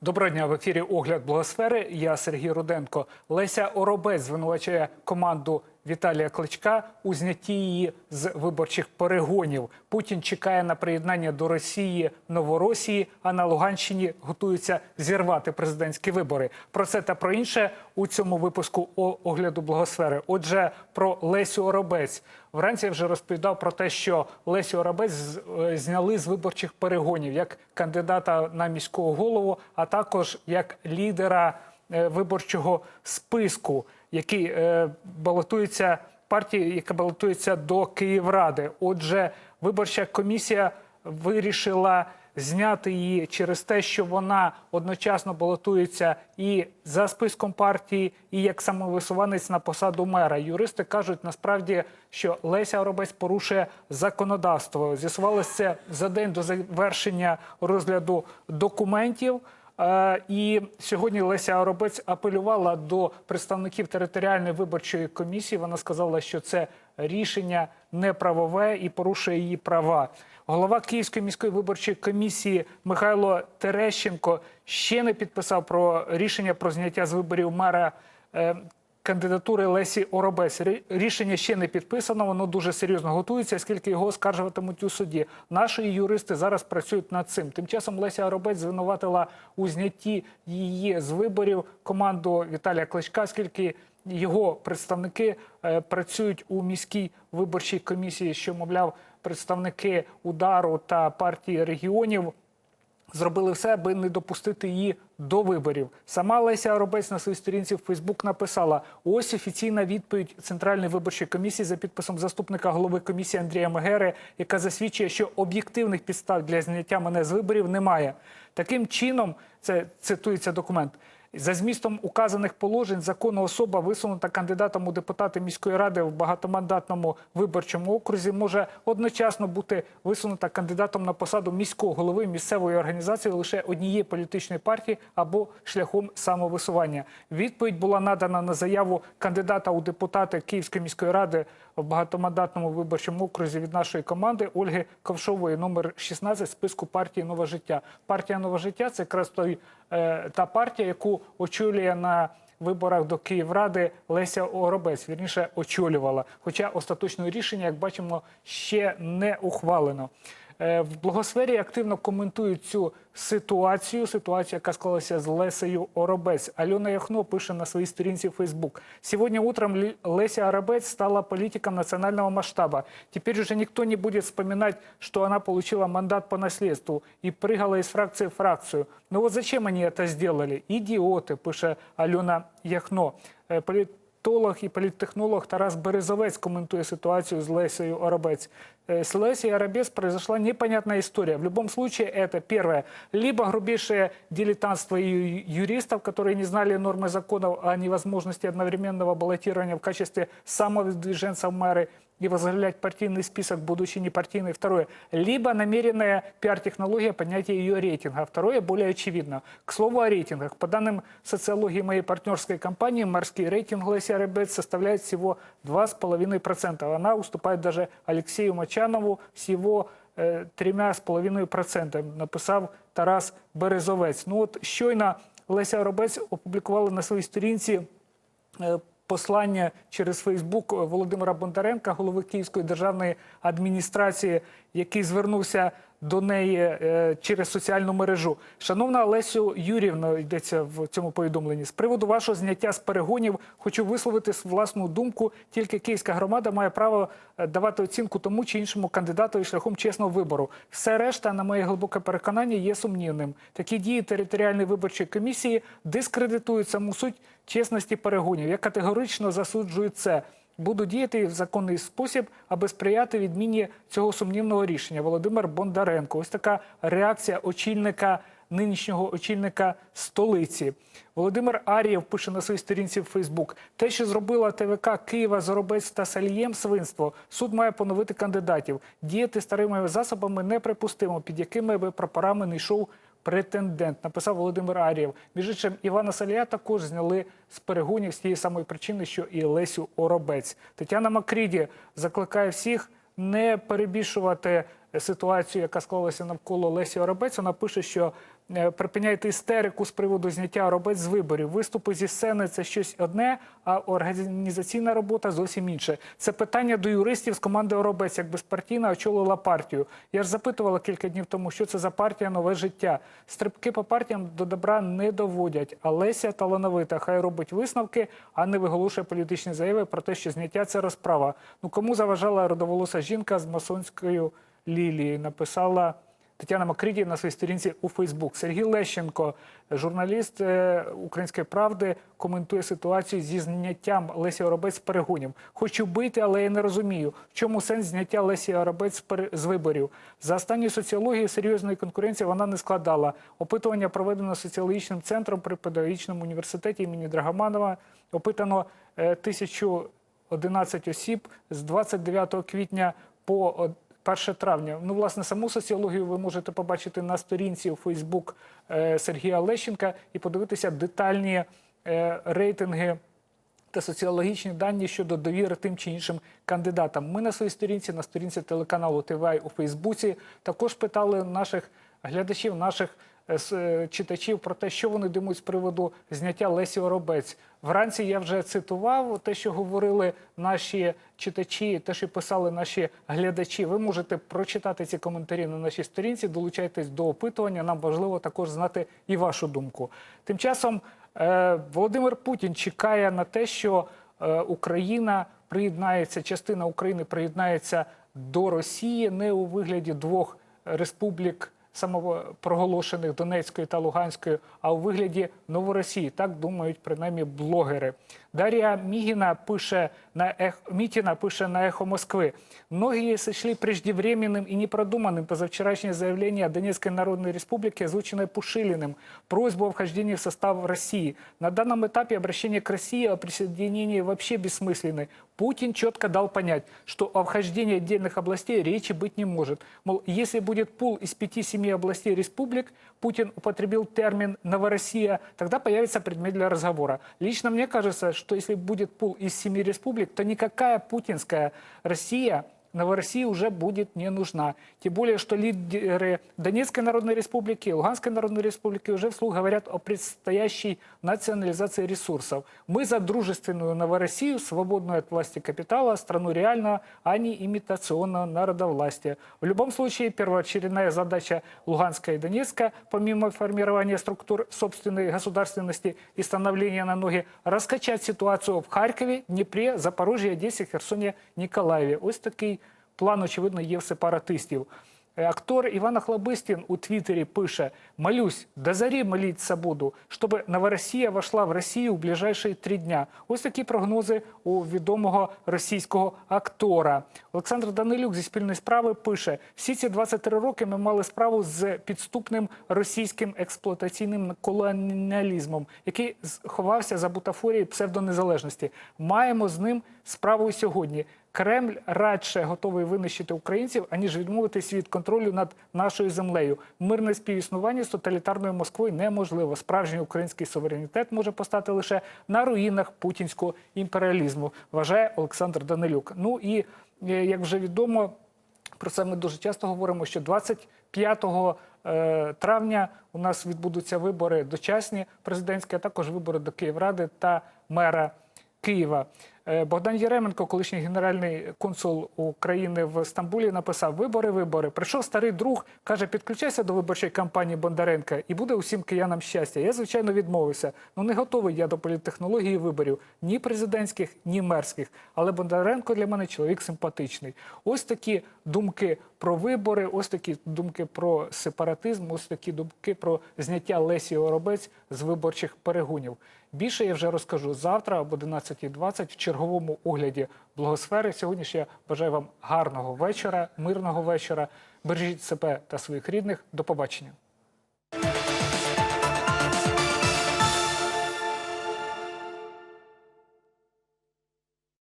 Доброго дня в ефірі Огляд Благосфери. Я Сергій Руденко. Леся Оробець звинувачує команду Віталія Кличка у знятті її з виборчих перегонів. Путін чекає на приєднання до Росії Новоросії, а на Луганщині готуються зірвати президентські вибори. Про це та про інше у цьому випуску огляду благосфери. Отже, про Лесю Оробець. Вранці я вже розповідав про те, що Лесю Оробець е, зняли з виборчих перегонів як кандидата на міського голову, а також як лідера виборчого списку, який е, балотується партії, яка балотується до Київради. Отже, виборча комісія вирішила зняти її через те, що вона одночасно балотується і за списком партії, і як самовисуванець на посаду мера. Юристи кажуть насправді, що Леся Оробець порушує законодавство. З'ясувалося це за день до завершення розгляду документів. Е, І сьогодні Леся Оробець апелювала до представників територіальної виборчої комісії. Вона сказала, що це рішення неправове і порушує її права. Голова Київської міської виборчої комісії Михайло Терещенко ще не підписав про рішення про зняття з виборів мера. Кандидатури Лесі Оробець рішення ще не підписано. Воно дуже серйозно готується, оскільки його оскаржуватимуть у суді. Наші юристи зараз працюють над цим. Тим часом Леся Оробець звинуватила у знятті її з виборів команду Віталія Кличка, оскільки його представники е, працюють у міській виборчій комісії, що мовляв представники удару та партії регіонів зробили все, аби не допустити її до виборів. Сама Леся Оробець на своїй сторінці в Фейсбук написала: ось офіційна відповідь Центральної виборчої комісії за підписом заступника голови комісії Андрія Мегери, яка засвідчує, що об'єктивних підстав для зняття мене з виборів немає. Таким чином, це цитується документ. За змістом указаних положень законна особа, висунута кандидатом у депутати міської ради в багатомандатному виборчому окрузі, може одночасно бути висунута кандидатом на посаду міського голови місцевої організації лише однієї політичної партії або шляхом самовисування. Відповідь була надана на заяву кандидата у депутати Київської міської ради в багатомандатному виборчому окрузі від нашої команди Ольги Ковшової, номер 16 списку партії Нове життя. Партія Нове життя це якраз той е, та партія, яку очолює на виборах до Київради Леся Оробець. Вірніше очолювала. Хоча остаточне рішення, як бачимо, ще не ухвалено. Е, В благосфері активно коментують цю ситуацію. Ситуацію, яка склалася з Лесею Оробець. Альона Яхно пише на своїй сторінці в Facebook. Сегодня утром Ле- Леся Оробець стала политиком национального масштаба. Теперь уже никто не будет вспоминать, что она получила мандат по наследству и прыгала из фракции в фракцию. Но вот зачем они это сделали? Идиоты, пише Альона Яхно. Е, Політолог і політтехнолог Тарас Березовець коментує ситуацию с Лесей Оробець. Э, С Лесей Оробец произошла непонятная история. В любом случае, это первое. Либо грубейшее дилетантство ю- юристов, которые не знали нормы законов о невозможности одновременного баллотирования в качестве самовыдвиженца в мэры и возглавлять партийный список, будучи непартийной. Второе. Либо намеренная пиар-технология поднятия ее рейтинга. Второе более очевидно. К слову о рейтингах. По данным социологии моей партнерской компании, морский рейтинг Леси Арабец составляет всего 2,5%. Она уступает даже Алексею Мочанову с его е, 3,5%, написав Тарас Березовець. Ну от щойно Леся Оробець опублікувала на своїй сторінці е, послання через Фейсбук Володимира Бондаренка, голови Київської державної адміністрації, який звернувся до неї е, через соціальну мережу. Шановна Олесю Юрівна, йдеться в цьому повідомленні. З приводу вашого зняття з перегонів хочу висловити власну думку. Тільки київська громада має право е, давати оцінку тому чи іншому кандидату шляхом чесного вибору. Все решта, на моє глибоке переконання, є сумнівним. Такі дії територіальної виборчої комісії дискредитують саму суть чесності перегонів. Я категорично засуджую це. Буду діяти в законний спосіб, аби сприяти відміні цього сумнівного рішення. Володимир Бондаренко. Ось така реакція очільника нинішнього очільника столиці. Володимир Арієв пише на своїй сторінці в Фейсбук: те, що зробила ТВК Києва, Заробець та Салієм свинство, суд має поновити кандидатів. Діяти старими засобами неприпустимо, під якими би прапорами не йшов претендент, написав Володимир Арієв. Між іншим, Івана Салія також зняли з перегонів з тієї самої причини, що і Лесю Оробець. Тетяна Макріді закликає всіх не перебільшувати ситуацію, яка склалася навколо Лесі Оробець. Вона пише, що е, припиняйте істерику з приводу зняття Оробець з виборів. Виступи зі сцени це щось одне, а організаційна робота зовсім інше. Це питання до юристів з команди Оробець, як безпартійна очолила партію. Я ж запитувала кілька днів тому, що це за партія нове життя. Стрибки по партіям до добра не доводять. А Леся талановита, хай робить висновки, а не виголошує політичні заяви про те, що зняття це розправа. Ну кому заважала родоволоса жінка з масонською лілією? Написала. Тетяна Макріді на своїй сторінці у Фейсбук. Сергій Лещенко, журналіст е, Української правди, коментує ситуацію зі зняттям Лесі Оробець з перегонів. Хочу бити, але я не розумію, в чому сенс зняття Лесі Оробець з виборів. За останньою соціологією серйозної конкуренції вона не складала. Опитування проведено соціологічним центром при педагогічному університеті імені Драгоманова. Опитано е, 1011 осіб з 29 квітня по 1 травня. Ну, власне, саму соціологію ви можете побачити на сторінці у Фейсбук е, Сергія Лещенка і подивитися детальні е, рейтинги та соціологічні дані щодо довіри тим чи іншим кандидатам. Ми на своїй сторінці, на сторінці телеканалу ТВ у Фейсбуці, також питали наших глядачів, наших читачів про те, що вони думають з приводу зняття Лесі Оробець. Вранці я вже цитував те, що говорили наші читачі, те, що писали наші глядачі. Ви можете прочитати ці коментарі на нашій сторінці, долучайтесь до опитування. Нам важливо також знати і вашу думку. Тим часом е, Володимир Путін чекає на те, що е, Україна приєднається, частина України приєднається до Росії не у вигляді двох республік самопроголошених Донецької та Луганської, а у вигляді Новоросії. Так думають принаймні блогери. Дар'я Мігіна пише на эх... Мітіна пише на «Эхо Москвы». Многие сочли преждевременным и непродуманным позавчерашнее заявление о Донецкой Народной Республике, озвученное Пушилиным, просьбу о вхождении в состав России. На данном этапе обращение к России о присоединении вообще бессмысленны. Путин четко дал понять, что о вхождении отдельных областей речи быть не может. Мол, если будет пул из 5-7 областей республик, Путин употребил термин «Новороссия», тогда появится предмет для разговора. Лично мне кажется, что если будет пул из семи республик, то никакая путинская Россия Новороссии уже будет не нужна. Тем более, что лидеры Донецкой Народной Республики и Луганской Народной Республики уже вслух говорят о предстоящей национализации ресурсов. Мы за дружественную Новороссию, свободную от власти капитала, страну реального, а не имитационного народовластия. В любом случае, первоочередная задача Луганска и Донецка, помимо формирования структур собственной государственности и становления на ноги, раскачать ситуацию в Харькове, Дніпрі, Запорожжі, Одесі, Херсоні, Ніколаєві. Ось такий план, очевидно, є в сепаратистів. Е, Актор Іван Охлобыстин у Твиттере пише «Молюсь, до зари молиться буду, чтобы Новороссия вошла в Росію в ближайшие три дня». Ось такі прогнози у відомого російського актора. Олександр Данилюк зі спільної справи пише «Всі ці 23 роки ми мали справу з підступним російським експлуатаційним колоніалізмом, який з- ховався за бутафорією псевдонезалежності. Маємо з ним справу сьогодні. Кремль радше готовий винищити українців, аніж відмовитись від контролю над нашою землею. Мирне співіснування з тоталітарною Москвою неможливо. Справжній український суверенітет може постати лише на руїнах путінського імперіалізму, вважає Олександр Данилюк. Ну і е, як вже відомо, про це ми дуже часто говоримо, що 25 е, травня у нас відбудуться вибори дочасні президентські, а також вибори до Київради та мера Києва. Е, Богдан Єременко, колишній генеральний консул України в Стамбулі, написав: Вибори, вибори. Прийшов старий друг, каже, підключайся до виборчої кампанії Бондаренка і буде усім киянам щастя. Я, звичайно, відмовився. Ну не готовий я до політтехнології виборів ні президентських, ні мерських. Але Бондаренко для мене чоловік симпатичний. Ось такі думки про вибори, ось такі думки про сепаратизм, ось такі думки про зняття Лесі Оробець з виборчих перегонів. Більше я вже розкажу завтра об 11.20 в черговому огляді благосфери. Сьогодні ж я бажаю вам гарного вечора, мирного вечора. Бережіть себе та своїх рідних. До побачення.